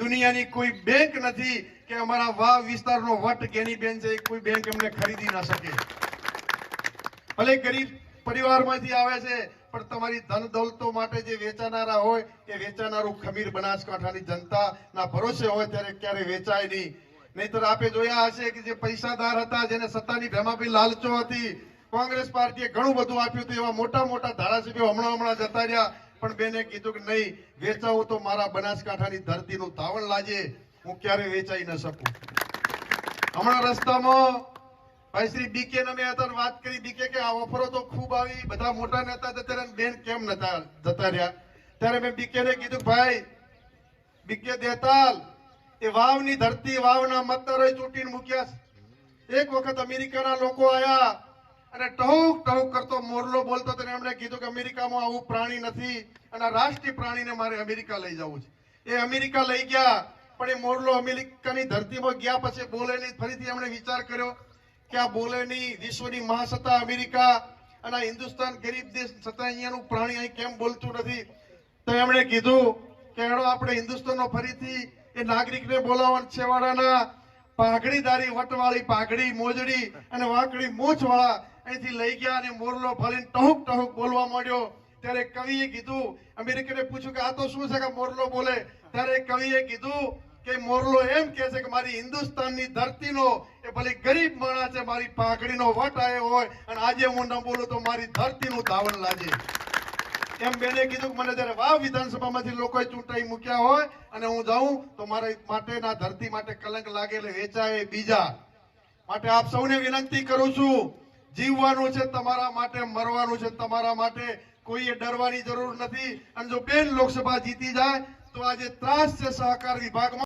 દુનિયાની કોઈ બેંક નથી કે અમારા વાવ વિસ્તારનો વટ ગેની બેન છે કોઈ બેંક અમને ખરીદી ના શકે. ભલે ગરીબ પરિવારમાંથી આવે છે, પણ તમારી ધન દોલતો માટે જે વેચાનારા હોય, એ વેચાનારું ખમીર બનાસકાંઠાની જનતાના ભરોસે હોય ત્યારે ક્યારે વેચાય નહીં. નહીતર આપે જોયા હશે કે જે પૈસાદાર હતા, જેને સત્તાની ભેમાભી લાલચો હતી, કોંગ્રેસ પાર્ટીએ ઘણું બધું આપ્યું હતું, એવા મોટા મોટા ધારાસભ્યો હમણાં હમણાં જતા રહ્યા. પણ બેને કીધું કે નહીં, વેચાવું તો મારા બનાસકાંઠાની ધરતીનું તાવણ લાજે હું ક્યારે વેચાઈ ન શકું હમણાં રસ્તામાં ભાઈ શ્રી બીકે ને અત્યારે વાત કરી બીકે કે આ ઓફરો તો ખૂબ આવી, બધા મોટા નેતા ત્યારે બેન કેમ નતા જતા રહ્યા ત્યારે મેં બીકે ને કીધું ભાઈ બીકે દેતાલ, એ વાવની ધરતી, વાવના મતદારોએ ચૂંટીને મૂક્યા. એક વખત અમેરિકાના લોકો આયા અને ટહુક ટહુક કરતો મોરલો બોલતો તો એમણે કીધું કે અમેરિકામાં આવું પ્રાણી નથી અને રાષ્ટ્રીય પ્રાણીને મારે અમેરિકા લઈ જવું છે. એ અમેરિકા લઈ ગયા, પણ એ મોરલો અમેરિકાની ધરતીમાં ગયા પછી બોલે નહીં ફરીથી એમણે વિચાર કર્યો કે આ બોલે નહીં વિશ્વની મહાસત્તા અમેરિકા અને હિન્દુસ્તાન ગરીબ દેશ છતાં અહીંયાનું પ્રાણી અહીં કેમ બોલતું નથી? તો એમણે કીધું કે એનો આપણે હિન્દુસ્તાનનો ફરીથી એ નાગરિકને બોલાવવાનું છેવાડાના પાઘડીદારી વટવાળી પાઘડી મોજડી અને વાંકડી મૂછવાળા અહીંથી લઈ ગયા અને મોરલો ફરીને ટહુક ટહુક બોલવા માંડ્યો. ત્યારે કવિએ કીધું, અમેરિકને પૂછ્યું કે આ તો શું છે કે મોરલો બોલે? ત્યારે કવિએ કીધું કે મોરલો એમ કે છે કે મારી હિન્દુસ્તાનની ધરતીનો એ ભલે ગરીબ માણસ છે, મારી પાઘડીનો વટ આવ્યો હોય, અને આજે હું ન બોલું તો મારી ધરતીનું ધાવણ લાગે એમ બેને કીધું કે મને જયારે વાવ વિધાનસભામાંથી લોકોએ ચૂંટાઈ મૂક્યા હોય, અને હું જાઉં, તો મારા માટેના ધરતી માટે કલંક લાગે એટલે વેચાય બીજા. માટે આપ સૌને વિનંતી કરું છું જીવવાનું છે તમારા માટે, મરવાનું છે તમારા માટે. કોઈએ ડરવાની જરૂર નથી. અને જો બેન લોકસભા જીતી જાય, તો આજે ત્રાસ છે સહકાર વિભાગમાં.